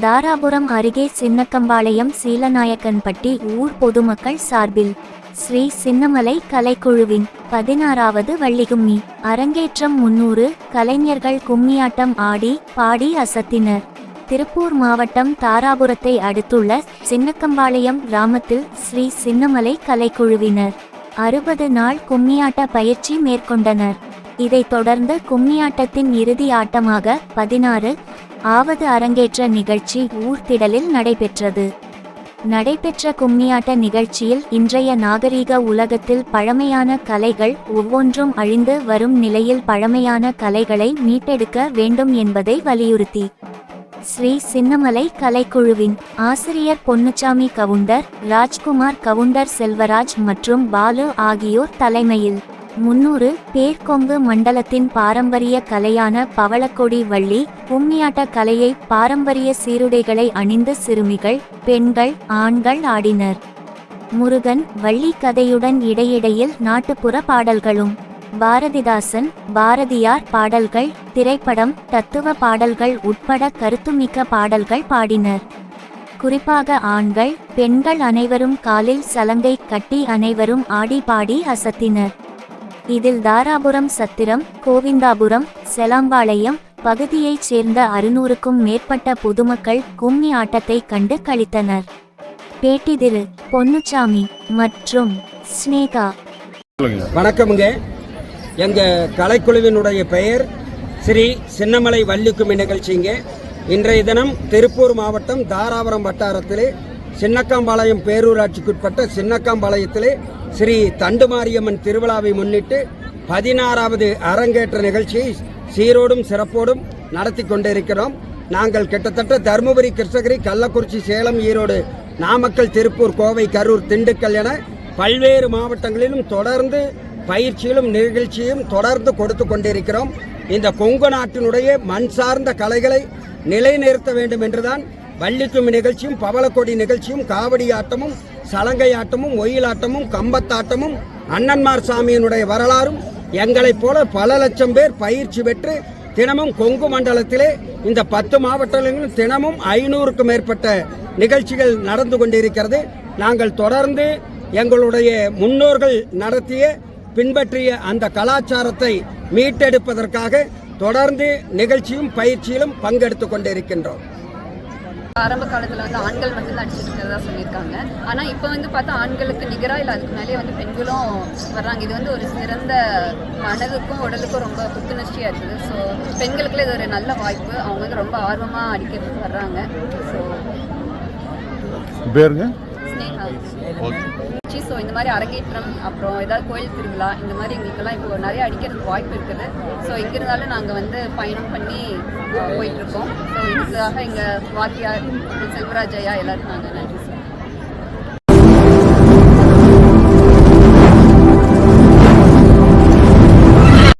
தாராபுரம் அருகே சின்னக்கம்பாளையம் சீலநாயக்கன்பட்டி ஊர் பொதுமக்கள் சார்பில் ஸ்ரீ சின்னமலை கலைக்குழுவின் பதினாறாவது வள்ளிகும்மி. அரங்கேற்றம் முன்னூறு கலைஞர்கள் கும்மியாட்டம் ஆடி பாடி அசத்தினர். திருப்பூர் மாவட்டம் தாராபுரத்தை அடுத்துள்ள சின்னக்கம்பாளையம் கிராமத்தில் ஸ்ரீ சின்னமலை கலைக்குழுவினர் அறுபது நாள் கும்மியாட்ட பயிற்சி மேற்கொண்டனர். இதைத் தொடர்ந்து கும்மியாட்டத்தின் இறுதி ஆட்டமாக பதினாறு ஆவது அரங்கேற்ற நிகழ்ச்சி ஊர்திடலில் நடைபெற்றது. நடைபெற்ற கும்மியாட்ட நிகழ்ச்சியில் இன்றைய நாகரீக உலகத்தில் பழமையான கலைகள் ஒவ்வொன்றும் அழிந்து வரும் நிலையில் பழமையான கலைகளை மீட்டெடுக்க வேண்டும் என்பதை வலியுறுத்தி ஸ்ரீ சின்னமலை கலைக்குழுவின் ஆசிரியர் பொன்னுச்சாமி கவுண்டர் ராஜ்குமார் கவுண்டர் செல்வராஜ் மற்றும் பாலு ஆகியோர் தலைமையில் முன்னூறு பேர் கொங்கு மண்டலத்தின் பாரம்பரிய கலையான பவளக்கொடி வள்ளி கும்மியாட்ட கலையை பாரம்பரிய சீருடைகளை அணிந்து சிறுமிகள் பெண்கள் ஆண்கள் ஆடினர். முருகன் வள்ளி கதையுடன் இடையிடையில் நாட்டுப்புற பாடல்களும் பாரதிதாசன் பாரதியார் பாடல்கள் திரைப்படம் தத்துவ பாடல்கள் உட்பட கருத்துமிக்க பாடல்கள் பாடினர். குறிப்பாக ஆண்கள் பெண்கள் அனைவரும் காலில் சலங்கை கட்டி அனைவரும் ஆடி பாடி அசத்தினர். இதில் தாராபுரம் சத்திரம் கோவிந்தாபுரம் செலாம்பாளையம் பகுதியைச் சேர்ந்த அறுநூறுக்கும் மேற்பட்ட பொதுமக்கள் கும்மி ஆட்டத்தை கண்டு கழித்தனர் பேட்டி திரு. பொன்னுச்சாமி மற்றும் ஸ்னேகா. வணக்கமுங்க. எங்கள் கலைக்குழுவினுடைய பெயர் ஸ்ரீ சின்னமலை வள்ளிக்கும்மி நிகழ்ச்சிங்க. இன்றைய தினம் திருப்பூர் மாவட்டம் தாராபுரம் வட்டாரத்திலே சின்னக்காம்பாளையம் பேரூராட்சிக்குட்பட்ட சின்னக்காம்பாளையத்திலே ஸ்ரீ தண்டுமாரியம்மன் திருவிழாவை முன்னிட்டு பதினாறாவது அரங்கேற்ற நிகழ்ச்சியை சீரோடும் சிறப்போடும் நடத்தி கொண்டிருக்கிறோம். நாங்கள் கிட்டத்தட்ட தருமபுரி கிருஷ்ணகிரி கள்ளக்குறிச்சி சேலம் ஈரோடு நாமக்கல் திருப்பூர் கோவை கரூர் திண்டுக்கல் என பல்வேறு மாவட்டங்களிலும் தொடர்ந்து பயிற்சியிலும் நிகழ்ச்சியும் தொடர்ந்து கொடுத்து கொண்டிருக்கிறோம். இந்த கொங்கு நாட்டினுடைய மண் சார்ந்த கலைகளை நிலைநிறுத்த வேண்டும் என்றுதான் வள்ளிக்கும்மி நிகழ்ச்சியும் பவளக்கொடி நிகழ்ச்சியும் காவடி ஆட்டமும் சலங்கை ஆட்டமும் ஒயிலாட்டமும் கம்பத்தாட்டமும் அண்ணன்மார் சாமியினுடைய வரலாறும் எங்களைப் போல பல லட்சம் பேர் பயிற்சி பெற்று தினமும் கொங்கு மண்டலத்திலே இந்த பத்து மாவட்டங்களிலும் தினமும் ஐநூறுக்கும் மேற்பட்ட நிகழ்ச்சிகள் நடந்து கொண்டிருக்கிறது. நாங்கள் தொடர்ந்து எங்களுடைய முன்னோர்கள் நடத்திய பின்பற்றிய அந்த கலாச்சாரத்தை மீட்டெடுப்பதற்காக தொடர்ந்து நிகழ்ச்சியும் பயிற்சியிலும் பங்கெடுத்துக் கொண்டிருக்கின்றோம். ஆரம்ப காலத்தில் வந்து ஆண்கள் அடிச்சிட்டு இருக்கிறதா சொல்லியிருக்காங்க. ஆனால் இப்போ வந்து பார்த்தா ஆண்களுக்கு நிகராக இல்லை அதுக்கு மேலேயே வந்து பெண்களும் வர்றாங்க. இது வந்து ஒரு சிறந்த மனதுக்கும் உடலுக்கும் ரொம்ப புத்துணர்ச்சியாக இருக்குது. ஸோ பெண்களுக்குள்ள இது ஒரு நல்ல வாய்ப்பு. அவங்க வந்து ரொம்ப ஆர்வமாக அடிக்கிறதுக்கு வர்றாங்க. ஸோ பேருங்க? ஸ்னேகா. ஸோ இந்த மாதிரி அரங்கேற்றம் அப்புறம் ஏதாவது கோயில் திருவிழா இந்த மாதிரி எங்களுக்கெல்லாம் இப்போ நிறைய அடிக்கிறதுக்கு வாய்ப்பு இருக்குது. ஸோ எங்கே இருந்தாலும் நாங்கள் வந்து பயணம் பண்ணி போயிட்டுருக்கோம் ஸோ இதுக்காக எங்கள் வாத்தியார் செல்வராஜ் ஐயா எல்லாருக்கும் நாங்கள் நன்றி.